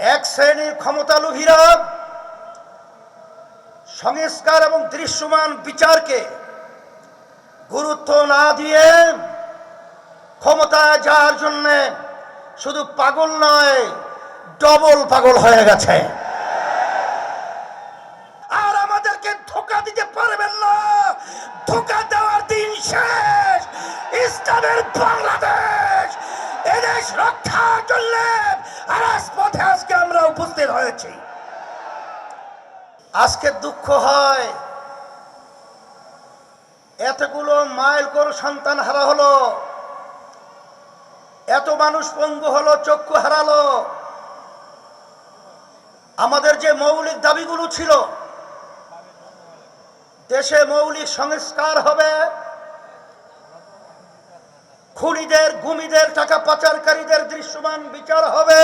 এক শ্রেণির ক্ষমতালোভীরা সংস্কার এবং দৃশ্যমান বিচারকে গুরুত্ব না দিয়ে ক্ষমতায় যাওয়ার জন্য শুধু পাগল নয়, ডবল পাগল হয়ে গেছে। আর আমাদেরকে ধোকা দিতে পারবেন না। ধোকা দেওয়ার দিন শেষ। ইসলামের বাংলাদেশ। এদেশ রক্ষার জন্য রাজপথে আজকে আমরা উপস্থিত হয়েছি। আজকে দুঃখ হয়। এতগুলো মাইল কর সন্তান হারা হলো। এত মানুষ পঙ্গু হলো, চক্ষু হারালো। আমাদের যে মৌলিক দাবিগুলো ছিল, দেশে মৌলিক সংস্কার হবে খুনিদের, গুমিদের, টাকা পাচারকারীদের দৃশ্যমান বিচার হবে।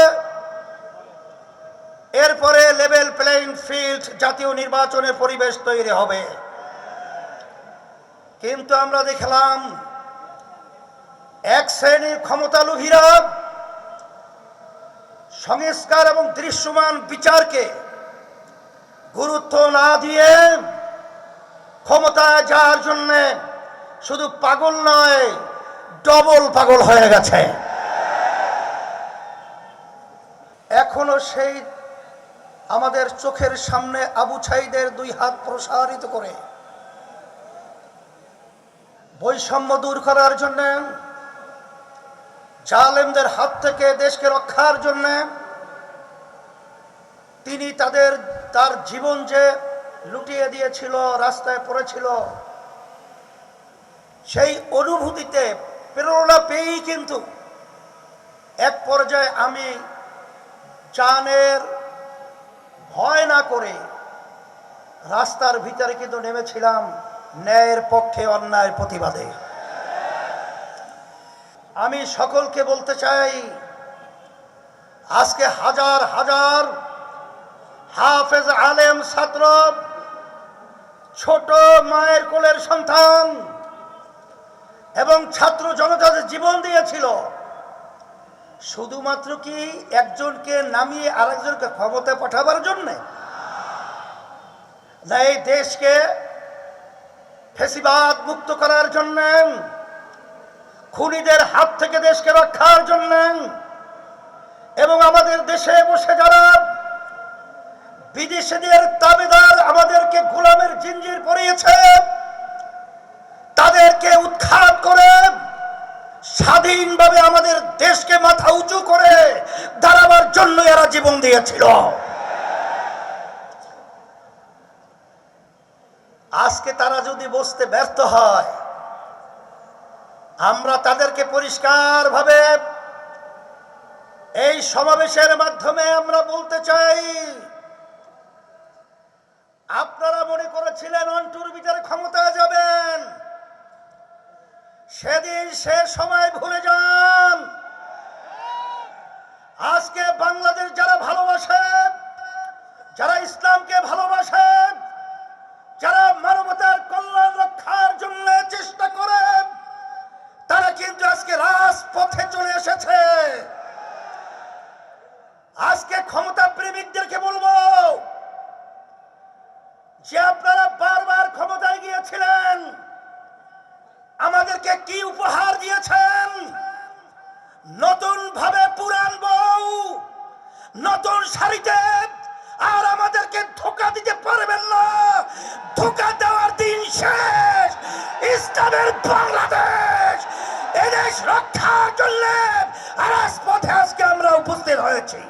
এরপরে লেভেল প্লেইং ফিল্ড জাতীয় নির্বাচনের পরিবেশ তৈরি হবে। কিন্তু আমরা দেখলাম, এক শ্রেণির ক্ষমতালোভীরা সংস্কার এবং দৃশ্যমান বিচারকে গুরুত্ব না দিয়ে ক্ষমতায় যাওয়ার জন্য শুধু পাগল নয় ডবল পাগল হয়ে গেছে। এখনও সেই আমাদের চোখের সামনে আবু ছাইদের দুই হাত প্রসারিত করে। বৈষম্য দূর করার জন্য, জালেমদের হাত থেকে দেশকে রক্ষার জন্য তিনি তাদের, তার জীবন যে লুটিয়ে দিয়েছিল, রাস্তায় পড়েছিল, সেই অনুভূতিতে প্রেরণা পেয়েই কিন্তু এক পর্যায়ে আমি চানের ভয় না করে রাস্তার ভিতরে কিন্তু নেমেছিলাম ন্যায়ের পক্ষে অন্যায়ের প্রতিবাদে। আমি সকলকে বলতে চাই, আজকে হাজার হাজার হাফেজ আলেম ছাত্র, ছোট মায়ের কোলের সন্তান এবং ছাত্র জনতা যে জীবন দিয়েছিল, শুধুমাত্র কি একজনকে নামিয়ে আরেকজনকে ক্ষমতায় পাঠাবার জন্যে? না, এই দেশকে ফেসিবাদ মুক্ত করার জন্য, খুনিদের হাত থেকে দেশকে রক্ষার জন্য, এবং আমাদের দেশে বসে যারা বিদেশিদের তাবেদার আমাদেরকে গোলামের জিঞ্জির পরিয়েছে তাদেরকে উৎখাত করে স্বাধীনভাবে আমাদের দেশকে মাথা উঁচু করে দাঁড়াবার জন্য এরা জীবন দিয়েছিল। আজকে তারা যদি বসতে ব্যর্থ হয়, আমরা তাদেরকে পরিষ্কারভাবে এই সমাবেশের মাধ্যমে আমরা বলতে চাই, আপনারা মনে করেছিলেন অন্টুর ভিতরে ক্ষমতায় যাবেন সেদিন সে সময় ভুলে যান। আজকে বাংলাদেশ যারা ভালোবাসে, যারা ইসলামকে ভালোবাসে, যারা মানবতার কল্যাণ রক্ষার জন্য চেষ্টা করে, তারা কিন্তু আজকে রাজপথে চলে এসেছে। আজকে ক্ষমতা প্রেমিকদেরকে বলব, যে আপনারা বারবার ক্ষমতায় গিয়েছিলেন আমাদেরকে কি উপহার দিয়েছেন? নতুন ভাবে পুরান বউ, নতুন শাড়িতে আর আমাদেরকে ধোকা দিতে পারবেন না। ধোকা দেওয়ার দিন শেষ। ইসলামের বাংলাদেশ, এদেশ রক্ষার জন্য রাজপথে আজকে আমরা উপস্থিত হয়েছি।